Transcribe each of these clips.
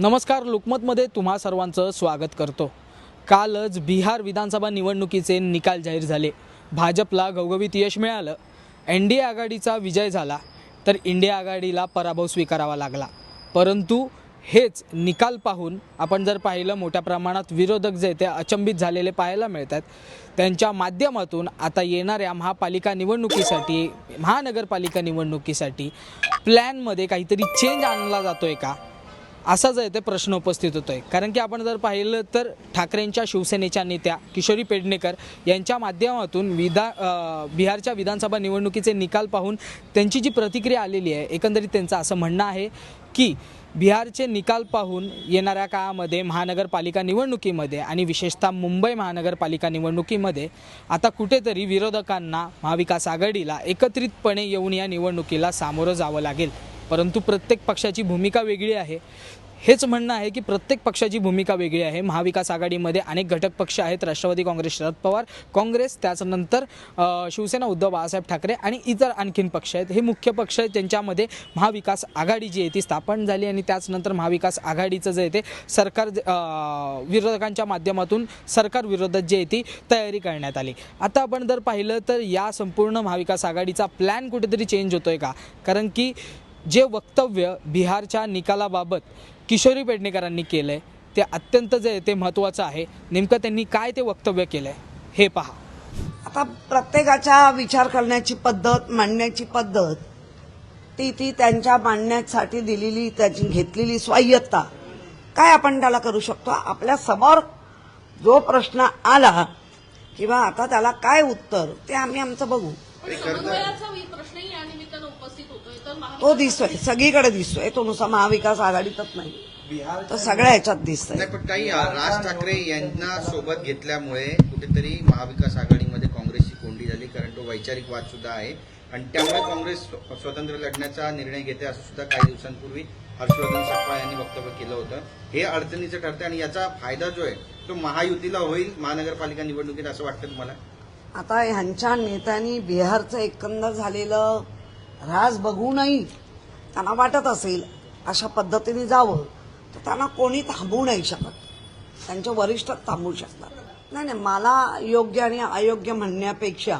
नमस्कार लोकमतमध्ये तुम्हा सर्वांचं स्वागत करतो. कालच बिहार विधानसभा निवडणुकीचे निकाल जाहीर झाले. भाजपला घवघवीत यश मिळालं. एन डी ए आघाडीचा विजय झाला तर इंडिया आघाडीला पराभव स्वीकारावा लागला. परंतु हेच निकाल पाहून आपण जर पाहिलं मोठ्या प्रमाणात विरोधक जे ते अचंबित झालेले पाहायला मिळतात. त्यांच्या माध्यमातून आता येणाऱ्या महापालिका निवडणुकीसाठी महानगरपालिका निवडणुकीसाठी प्लॅनमध्ये काहीतरी चेंज आणला जातोय का? असा जो आहे ते प्रश्न उपस्थित होतो आहे कारण की आपण जर पाहिलं तर ठाकरेंच्या शिवसेनेच्या नेत्या किशोरी पेडणेकर यांच्या माध्यमातून विधा बिहारच्या विधानसभा निवडणुकीचे निकाल पाहून त्यांची जी प्रतिक्रिया आलेली आहे एकंदरीत त्यांचं असं म्हणणं आहे की बिहारचे निकाल पाहून येणाऱ्या काळामध्ये महानगरपालिका निवडणुकीमध्ये आणि विशेषतः मुंबई महानगरपालिका निवडणुकीमध्ये आता कुठेतरी विरोधकांना महाविकास आघाडीला एकत्रितपणे येऊन या निवडणुकीला सामोरं जावं लागेल. परंतु प्रत्येक पक्षाची भूमिका वेगळी आहे. हेच म्हणणं आहे की प्रत्येक पक्षाची भूमिका वेगळी आहे. महाविकास आघाडीमध्ये अनेक घटक पक्ष आहेत. राष्ट्रवादी काँग्रेस शरद पवार काँग्रेस त्याच्यानंतर शिवसेना उद्धव बाळासाहेब ठाकरे आणि इतर आणखीन पक्ष आहेत. हे मुख्य पक्ष आहेत त्यांच्यामध्ये महाविकास आघाडी जी आहे ती स्थापन झाली आणि त्याचनंतर महाविकास आघाडीचं जे आहे ते सरकार विरोधकांच्या माध्यमातून सरकार विरोधात जी आहे ती तयारी करण्यात आली. आता आपण जर पाहिलं तर या संपूर्ण महाविकास आघाडीचा प्लॅन कुठेतरी चेंज होतोय का? कारण की जे वक्तव्य बिहारच्या निकालाबाबत किशोरी पेडणेकरांनी केलं आहे ते अत्यंत जे ते महत्त्वाचं आहे. नेमकं त्यांनी काय ते वक्तव्य केलं आहे हे पहा. आता प्रत्येकाच्या विचार करण्याची पद्धत मांडण्याची पद्धत ती ती त्यांच्या मांडण्यासाठी दिलेली त्याची घेतलेली स्वायत्ता काय आपण त्याला करू शकतो? आपल्यासमोर जो प्रश्न आला किंवा आता त्याला काय उत्तर ते आम्ही आमचं बघू. समन्वयाचा वि- प्रश्नही या निमित्तानं उपस्थित होतोय. तर महाविकास तो दिसतोय. सगळीकडे दिसतोय. तो नुसता महाविकास आघाडीतच नाही. तर सगळ्या ह्याच्यात दिसतोय. नाही पण काही राज ठाकरे यांना सोबत घेतल्यामुळे कुठेतरी महाविकास आघाडीमध्ये काँग्रेसची कोंडी झाली. कारण तो वैचारिक वाद सुद्धा आहे. आणि त्यामुळे काँग्रेस स्व- स्वतंत्र लढण्याचा निर्णय घेते असं सुद्धा काही दिवसांपूर्वी हर्षवर्धन सपकाळ यांनी वक्तव्य केलं होतं. हे अडचणीचं ठरतं आणि याचा फायदा जो आहे तो महायुतीला होईल महानगरपालिका निवडणुकीत असं वाटतं तुम्हाला? आता ह्यांच्या नेत्यांनी बिहारचं एकंदर झालेलं राज बघूनही त्यांना वाटत असेल अशा पद्धतीने जावं तर त्यांना कोणी थांबवू नाही शकत. त्यांचे वरिष्ठ थांबवू शकतात. नाही नाही मला योग्य आणि अयोग्य म्हणण्यापेक्षा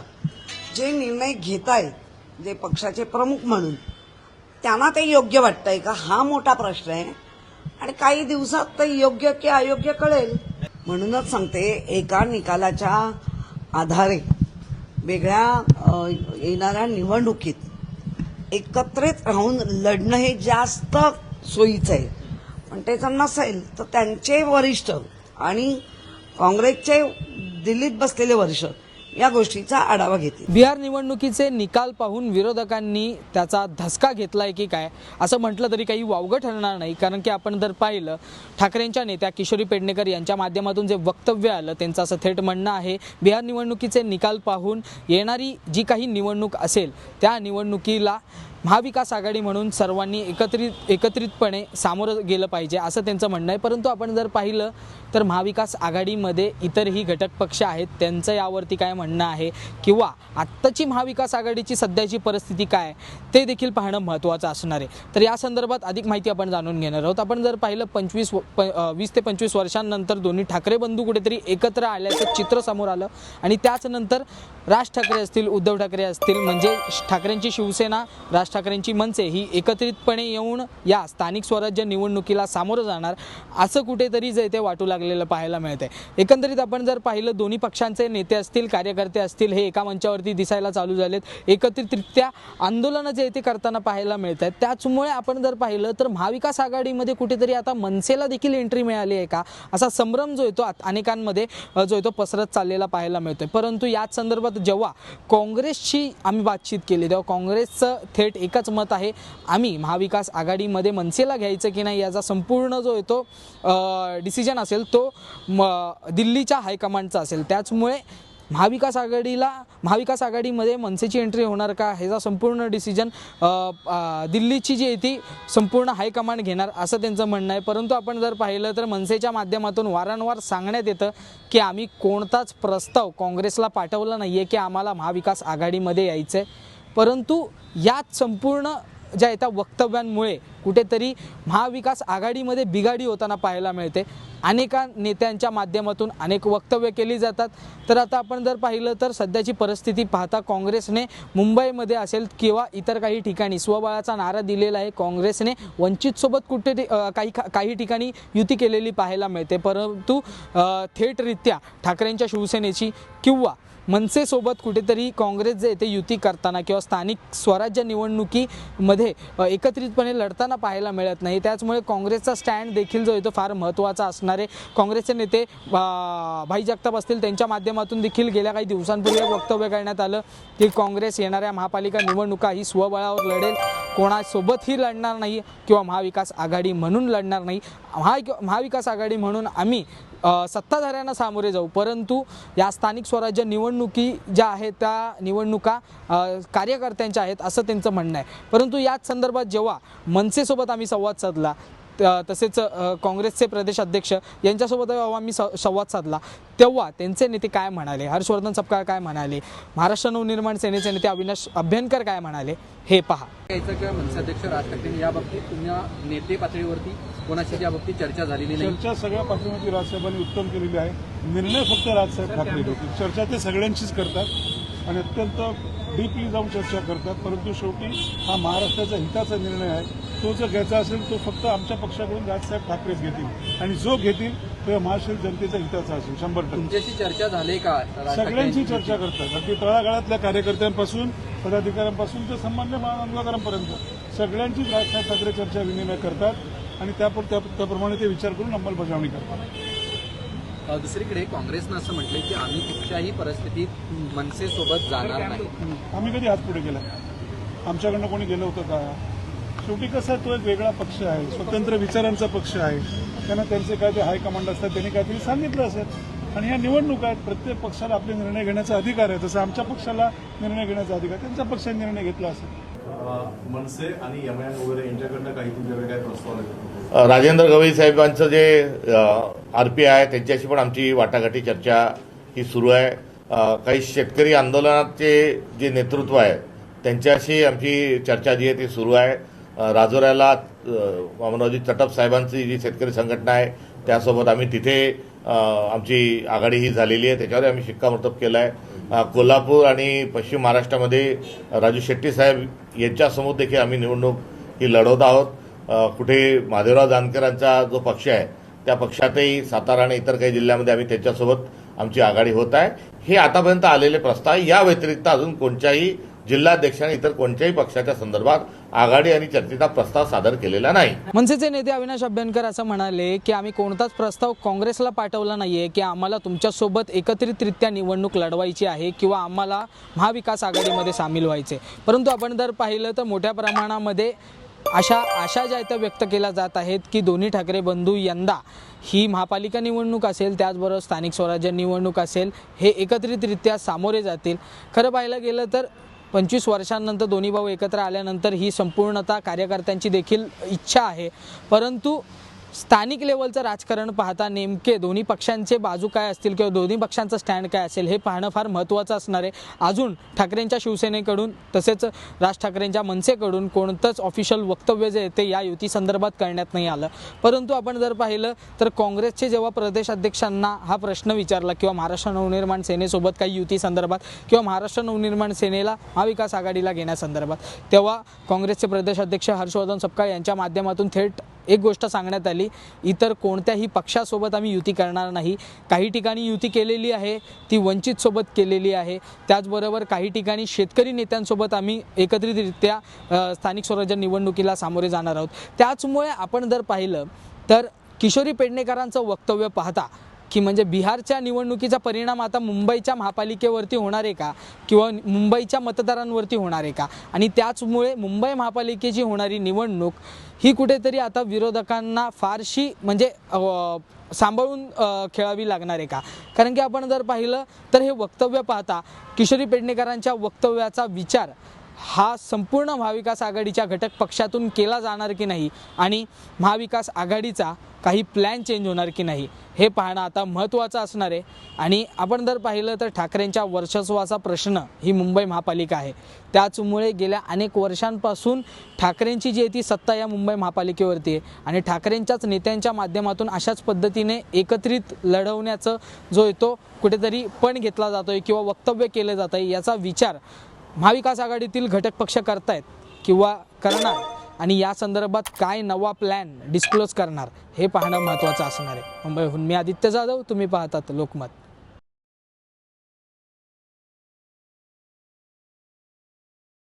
जे निर्णय घेत आहेत जे पक्षाचे प्रमुख म्हणून त्यांना ते योग्य वाटतंय का? हा मोठा प्रश्न आहे. आणि काही दिवसात ते योग्य की अयोग्य कळेल? म्हणूनच सांगते एका निकालाच्या आधारे वेगळ्या येणाऱ्या निवडणुकीत एकत्रित राहून लढणं हे जास्त सोयीचं आहे. पण ते जर नसेल तर त्यांचे वरिष्ठ आणि काँग्रेसचे दिल्लीत बसलेले वरिष्ठ या गोष्टीचा आढावा घेतील. बिहार निवडणुकीचे निकाल पाहून विरोधकांनी त्याचा धसका घेतलाय की काय? असं म्हटलं तरी काही वावगं ठरणार नाही कारण की आपण जर पाहिलं ठाकरेंच्या नेत्या किशोरी पेडणेकर यांच्या माध्यमातून जे वक्तव्य आलं त्यांचं असं थेट म्हणणं आहे बिहार निवडणुकीचे निकाल पाहून येणारी जी काही निवडणूक असेल त्या निवडणुकीला महाविकास आघाडी म्हणून सर्वांनी एकत्रित एकत्रितपणे सामोरं गेलं पाहिजे असं त्यांचं म्हणणं आहे. परंतु आपण जर पाहिलं तर महाविकास आघाडीमध्ये इतरही घटक पक्ष आहेत त्यांचं यावरती काय म्हणणं आहे? किंवा आत्ताची महाविकास आघाडीची सध्याची परिस्थिती काय? ते देखील पाहणं महत्त्वाचं असणार आहे. तर या संदर्भात अधिक माहिती आपण जाणून घेणार आहोत. आपण जर पाहिलं पंचवीस व- वीस ते पंचवीस वर्षांनंतर दोन्ही ठाकरे बंधू कुठेतरी एकत्र आल्याचं चित्र समोर आलं. आणि त्याचनंतर राज ठाकरे असतील उद्धव ठाकरे असतील म्हणजे ठाकरेंची शिवसेना राज ठाकरेंची मनसे ही एकत्रितपणे येऊन या स्थानिक स्वराज्य निवडणुकीला सामोरं जाणार. असं कुठेतरी जे ते वाटू लागलेलं पाहायला मिळतंय. एकंदरीत आपण जर पाहिलं दोन्ही पक्षांचे नेते असतील कार्यकर्ते असतील हे एका मंचावरती दिसायला चालू झालेत. एकत्रितरित्या आंदोलनं जे आहे ते करताना पाहायला मिळत आहेत त्याचमुळे आपण जर पाहिलं तर महाविकास आघाडीमध्ये कुठेतरी आता मनसेला देखील एंट्री मिळाली आहे का? असा संभ्रम जो येतो अनेकांमध्ये जो येतो पसरत चाललेला पाहायला मिळतोय. परंतु याच संदर्भात जेव्हा काँग्रेसशी आम्ही बातचीत केली तेव्हा काँग्रेसचं थेट एकच मत आहे आम्ही महाविकास आघाडीमध्ये मनसेला घ्यायचं की नाही याचा संपूर्ण जो येतो डिसिजन असेल तो म दिल्लीच्या हायकमांडचा असेल. त्याचमुळे महाविकास आघाडीला महाविकास आघाडीमध्ये मनसेची एंट्री होणार का ह्याचा संपूर्ण डिसिजन दिल्लीची जी आहे ती संपूर्ण हायकमांड घेणार असं त्यांचं म्हणणं आहे. परंतु आपण जर पाहिलं तर मनसेच्या माध्यमातून वारंवार सांगण्यात येतं की आम्ही कोणताच प्रस्ताव काँग्रेसला पाठवला नाही आहे की आम्हाला महाविकास आघाडीमध्ये यायचं आहे परंतु यात संपूर्ण ज्या येत्या वक्तव्यांमुळे कुठेतरी महाविकास आघाडीमध्ये बिघाडी होताना पाहायला मिळते. अनेका नेत्यांच्या माध्यमातून अनेक वक्तव्य केली जातात. तर आता आपण जर पाहिलं तर सध्याची परिस्थिती पाहता काँग्रेसने मुंबईमध्ये असेल किंवा इतर काही ठिकाणी स्वबळाचा नारा दिलेला आहे. काँग्रेसने वंचितसोबत कुठे काही काही ठिकाणी युती केलेली पाहायला मिळते. परंतु थेटरित्या ठाकरेंच्या शिवसेनेची किंवा मनसेसोबत कुठेतरी काँग्रेस जे ते युती करताना किंवा स्थानिक स्वराज्य निवडणुकीमध्ये एकत्रितपणे लढताना पाहायला मिळत नाही. त्याचमुळे काँग्रेसचा स्टँड देखील जो आहे तो फार महत्त्वाचा असणार आहे काँग्रेसचे नेते भाई जगताप असतील त्यांच्या माध्यमातून देखील गेल्या काही दिवसांपूर्वी एक वक्तव्य करण्यात आलं की काँग्रेस येणाऱ्या महापालिका निवडणुका ही स्वबळावर लढेल. कोणासोबतही लढणार नाही किंवा महाविकास आघाडी म्हणून लढणार नाही. महा महाविकास आघाडी म्हणून आम्ही सत्ताधाऱ्यांना सामोरे जाऊ. परंतु या स्थानिक स्वराज्य निवडणुकी ज्या आहेत त्या निवडणुका कार्यकर्त्यांच्या आहेत असं त्यांचं म्हणणं आहे. परंतु याच संदर्भात जेव्हा मनसेसोबत आम्ही संवाद साधला तसेच काँग्रेसचे प्रदेश अध्यक्ष यांच्यासोबत जेव्हा आम्ही स- संवाद साधला. तेव्हा त्यांचे नेते काय म्हणाले? हर्षवर्धन सपकाळ काय म्हणाले? महाराष्ट्र नवनिर्माण सेनेचे नेते अविनाश अभ्यंकर काय म्हणाले? हे पहा. यायचं किंवा मनसाध्यक्ष राज ठाकरे? या बाबतीत तुम्हाला नेते पातळीवरती कोणाशी या बाबतीत चर्चा झालेली नाही. चर्चा सगळ्या पातळीवरती राजसाहेबांनी उत्तम केलेली आहे. निर्णय फक्त राजसाहेब ठाकरे चर्चा ते सगळ्यांचीच करतात आणि अत्यंत डीपली जाऊन चर्चा करतात. परंतु शेवटी हा महाराष्ट्राचा हिताचा निर्णय आहे. तो जर घ्यायचा असेल तो फक्त आमच्या पक्षाकडून राजसाहेब ठाकरेच घेतील. आणि जो घेतील तो महाराष्ट्र जनतेचा हिताचा असेल शंभर टक्के. तुमच्याशी चर्चा झाली का? यांची? चर्चा करतात. अगदी तळागाळातल्या कार्यकर्त्यांपासून पदाधिकाऱ्यांपासून ते सामान्य आंदोलकारांपर्यंत सगळ्यांचीच राजसाहेब ठाकरे चर्चा विनिमय करतात आणि त्या त्या- त्याप्रमाणे ते विचार करून अंमलबजावणी करतात. दुसरीकडे काँग्रेसनं असं म्हटलंय की आम्ही कुठच्याही परिस्थितीत मनसेसोबत जाणार नाही. आम्ही कधी हात पुढे केला आमच्याकडनं कोणी गेलं होतं का? शेवटी कसं आहे, तो एक वेगळा पक्ष आहे स्वतंत्र विचारांचा पक्ष आहे. त्यांना त्यांचे काय ते हायकमांड असतात त्यांनी काहीतरी सांगितलं असेल. आणि ह्या निवडणुका आहेत प्रत्येक पक्षाला आपले निर्णय घेण्याचा अधिकार आहे. तसं आमच्या पक्षाला निर्णय घेण्याचा अधिकार. त्यांच्या पक्षाने निर्णय घेतला असेल. मनसे आणि एमआयएम वगैरे यांच्याकडनं काही तुमच्याकडे काय प्रस्ताव राजेंद्र गवई साहेबांचं जे आर पी आहे त्यांच्याशी पण आमची वाटाघाटी चर्चा ही सुरू आहे. काही शेतकरी आंदोलनाचे जे नेतृत्व आहे त्यांच्याशी आमची चर्चा जी आहे ती सुरू आहे. राजोऱ्याला अ, चटप साहेबांची जी शेतकरी संघटना आहे त्यासोबत आम्ही तिथे आमची आघाडी ही झालेली आहे त्याच्यावर आम्ही शिक्कामोर्तब केलं आहे कोल्हापूर आणि पश्चिम महाराष्ट्रामध्ये राजू शेट्टी साहेब यांच्यासमोर देखील आम्ही निवडणूक ही लढवत आहोत. कुठे महादेवराव जानकरांचा जो पक्ष आहे त्या पक्षातही सातारा आणि इतर काही जिल्ह्यामध्ये आम्ही त्याच्यासोबत आमची आघाडी होत आहे. हे आतापर्यंत आलेले प्रस्ताव या व्यतिरिक्त अजून कोणत्याही जिल्हाध्यक्ष आणि इतर कोणत्याही पक्षाच्या संदर्भात आघाडी आणि चर्चेचा प्रस्ताव सादर केलेला नाही. मनसेचे नेते अविनाश अभ्यंकर असं म्हणाले की आम्ही कोणताच प्रस्ताव काँग्रेसला पाठवला नाहीये की आम्हाला तुमच्यासोबत एकत्रितरित्या निवडणूक लढवायची आहे किंवा आम्हाला महाविकास आघाडीमध्ये सामील व्हायचे परंतु आपण जर पाहिलं तर मोठ्या प्रमाणामध्ये अशा आशा ज्या इथं व्यक्त केल्या जात आहेत की दोन्ही ठाकरे बंधू यंदा ही महापालिका निवडणूक असेल त्याचबरोबर स्थानिक स्वराज्य निवडणूक असेल हे एकत्रितरित्या सामोरे जातील. खरं पाहायला गेलं तर पंचवीस वर्षांनंतर दोन्ही भाऊ एकत्र आल्यानंतर ही संपूर्णतः कार्यकर्त्यांची देखील इच्छा आहे. परंतु स्थानिक लेवलचं राजकारण पाहता नेमके दोन्ही पक्षांचे बाजू काय असतील किंवा दोन्ही पक्षांचं स्टँड काय असेल हे पाहणं फार महत्त्वाचं असणार आहे. अजून ठाकरेंच्या शिवसेनेकडून तसेच राज ठाकरेंच्या मनसेकडून कोणतंच ऑफिशियल वक्तव्य जे ते या युती संदर्भात करण्यात नाही आलं. परंतु आपण जर पाहिलं तर काँग्रेसचे जेव्हा प्रदेशाध्यक्षांना हा प्रश्न विचारला किंवा महाराष्ट्र नवनिर्माण सेनेसोबत काही युती संदर्भात किंवा महाराष्ट्र नवनिर्माण सेनेला महाविकास आघाडीला घेण्यासंदर्भात तेव्हा काँग्रेसचे प्रदेशाध्यक्ष हर्षवर्धन सपकाळ यांच्या माध्यमातून थेट एक गोष्ट सांगण्यात आली. इतर कोणत्याही पक्षासोबत आम्ही युती करणार नाही. काही ठिकाणी युती केलेली आहे ती वंचितसोबत केलेली आहे. त्याचबरोबर काही ठिकाणी शेतकरी नेत्यांसोबत आम्ही एकत्रितरित्या स्थानिक स्वराज्य निवडणुकीला सामोरे जाणार आहोत. त्याचमुळे आपण जर पाहिलं तर किशोरी पेडणेकरांचं वक्तव्य पाहता की म्हणजे बिहारच्या निवडणुकीचा परिणाम आता मुंबईच्या महापालिकेवरती होणार आहे का? किंवा मुंबईच्या मतदारांवरती होणार आहे का? आणि त्याचमुळे मुंबई महापालिकेची होणारी निवडणूक ही कुठेतरी आता विरोधकांना फारशी म्हणजे सांभाळून खेळावी लागणार आहे का? कारण की आपण जर पाहिलं तर हे वक्तव्य पाहता किशोरी पेडणेकरांच्या वक्तव्याचा विचार हा संपूर्ण महाविकास आघाडीच्या घटक पक्षातून केला जाणार की नाही? आणि महाविकास आघाडीचा काही प्लॅन चेंज होणार की नाही? हे पाहणं आता महत्त्वाचं असणार आहे. आणि आपण जर पाहिलं तर ठाकरेंच्या वर्चस्वाचा प्रश्न ही मुंबई महापालिका आहे. त्याचमुळे गेल्या अनेक वर्षांपासून ठाकरेंची जी आहे ती सत्ता या मुंबई महापालिकेवरती आहे. आणि ठाकरेंच्याच नेत्यांच्या माध्यमातून अशाच पद्धतीने एकत्रित लढवण्याचं जो येतो कुठेतरी पण घेतला जातो आहे किंवा वक्तव्य केलं जात आहे याचा विचार महाविकास आघाडीतील घटक पक्ष करतायत किंवा करणार आणि या संदर्भात काय नवा प्लॅन डिस्क्लोज करणार हे पाहणं महत्त्वाचं असणार आहे. मुंबईहून मी आदित्य जाधव तुम्ही पाहतात लोकमत.